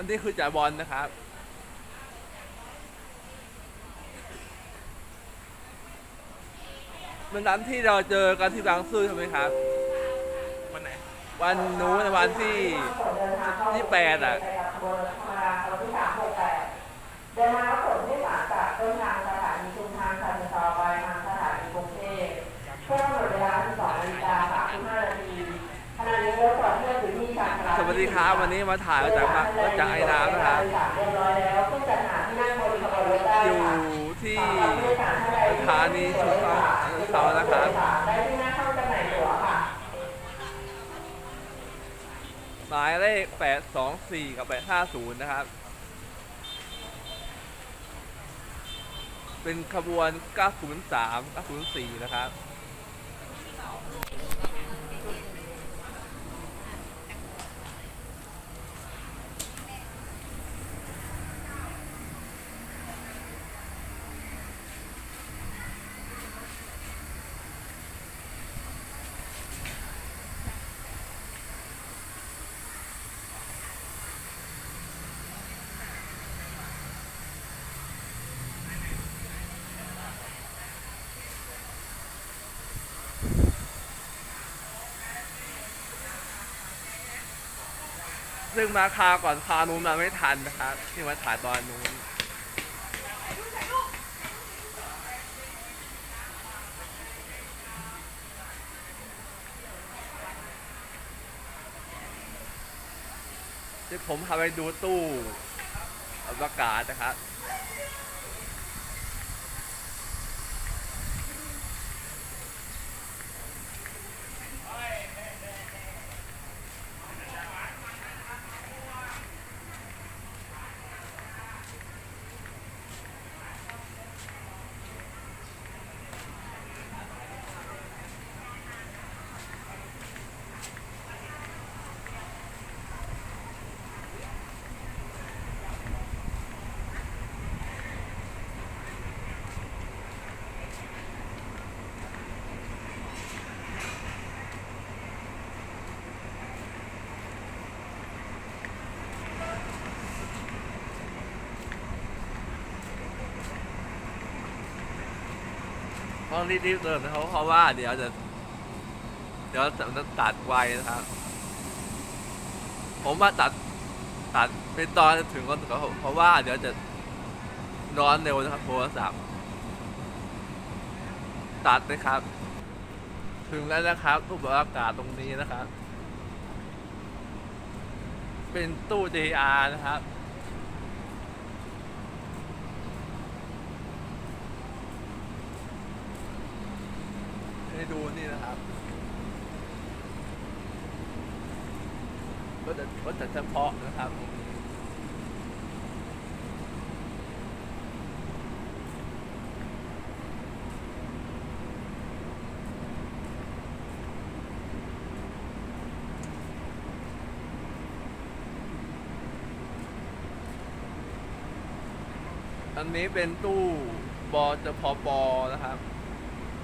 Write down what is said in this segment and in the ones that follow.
อันนี้คือจ่าบอลนะครับวันนั้นที่เราเจอกันที่บางซื่อใช่ไหมครับ วันไหน วันนู้นวันที่ที่แปดอะเดินทางรับผลที่สารจากต้นทางสถานีชุมทางชันซอไปทางสถานีกรุงเทพเพื่อ ลาวัสดีครับวันนี้มาถ่ายมาจากมาจากไอ้น้ำนะครับอยแล้วซึ่งจัดหาที่นั่งบนขบวนรถได้อยู่ค่ะที่สำหรับสารท่านใดสถานีชุมทางเสานะครับได้ที่หน้าเข้าจำหน่ายตั๋วค่ะหมายเลข 824 กับ 850 นะครับ เป็นขบวน 903 904 นะครับ ซึ่งมาคาก่อนคานู้นมาไม่ทันนะครับที่มาถ่ายตอนนู้นเดี๋ยวผมพาไปดูตู้อวกาศนะครับ ต้องรีบๆเติมนะครับเพราะว่าเดี๋ยวจะ เดี๋ยวจะตัดไวนะครับ ผมว่าตัดตัดเป็นตอนถึงก็เพราะว่าเดี๋ยวจะร้อนเร็วนะครับโทรศัพท์ตัดนะครับ ถึงแล้วนะครับตู้บอกอากาศตรงนี้นะครับ เป็นตู้ JR นะครับ ให้ดูนี่นะครับก็จะก็จะเฉพาะนะครับอันนี้เป็นตู้บอจพอปอนะครับ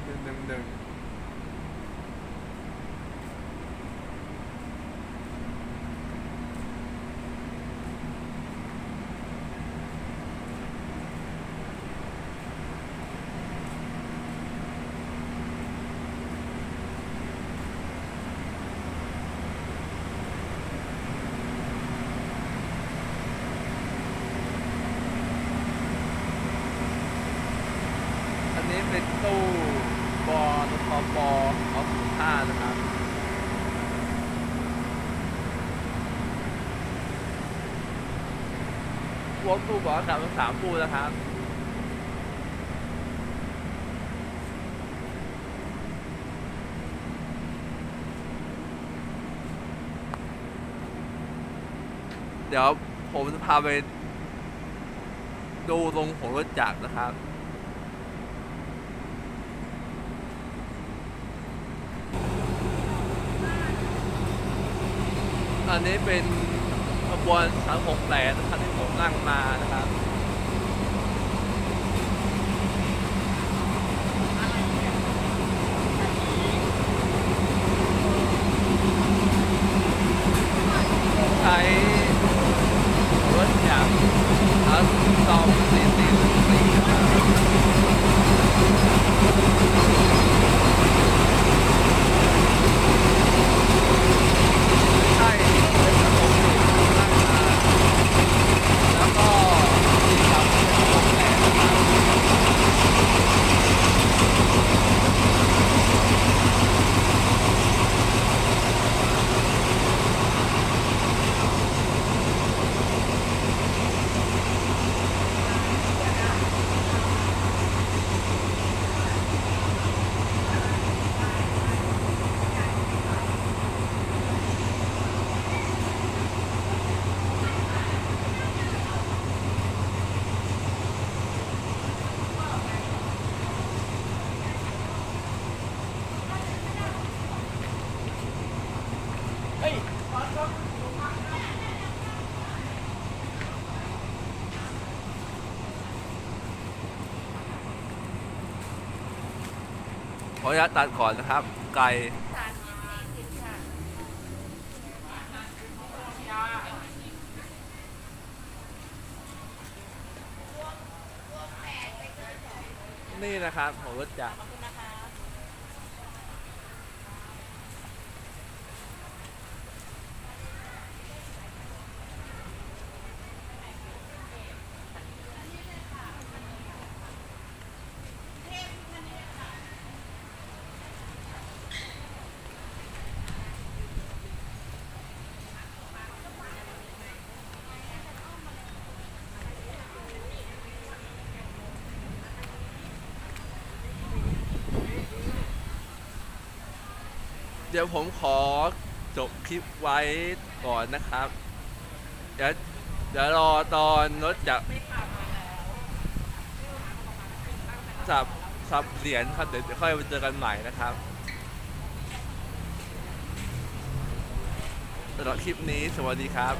หนึ่งหนึ่งหนึ่ง อันนี้เป็นตู้บอลทอบอเอาศูนย์ห้านะครับพวกตู้บอลสามสามตู้นะครับเดี๋ยวผมจะพาไปดูตรงของรถจักรนะครับ อันนี้เป็นขบวนสามหแปนะครับที่ผมนั่งมานะครับใช้รถอย่างอสตอมสี่สี่สี่นะครับ ขออนุญาตตัดก่อนนะครับ ไก่นี่นะครับผมรถจักร เดี๋ยวผมขอจบคลิปไว้ก่อนนะครับ เดี๋ยวเดี๋ยวรอตอนรถจักรสับสับเหรียญครับ เดี๋ยวค่อยไปเจอกันใหม่นะครับสำหรับคลิปนี้สวัสดีครับ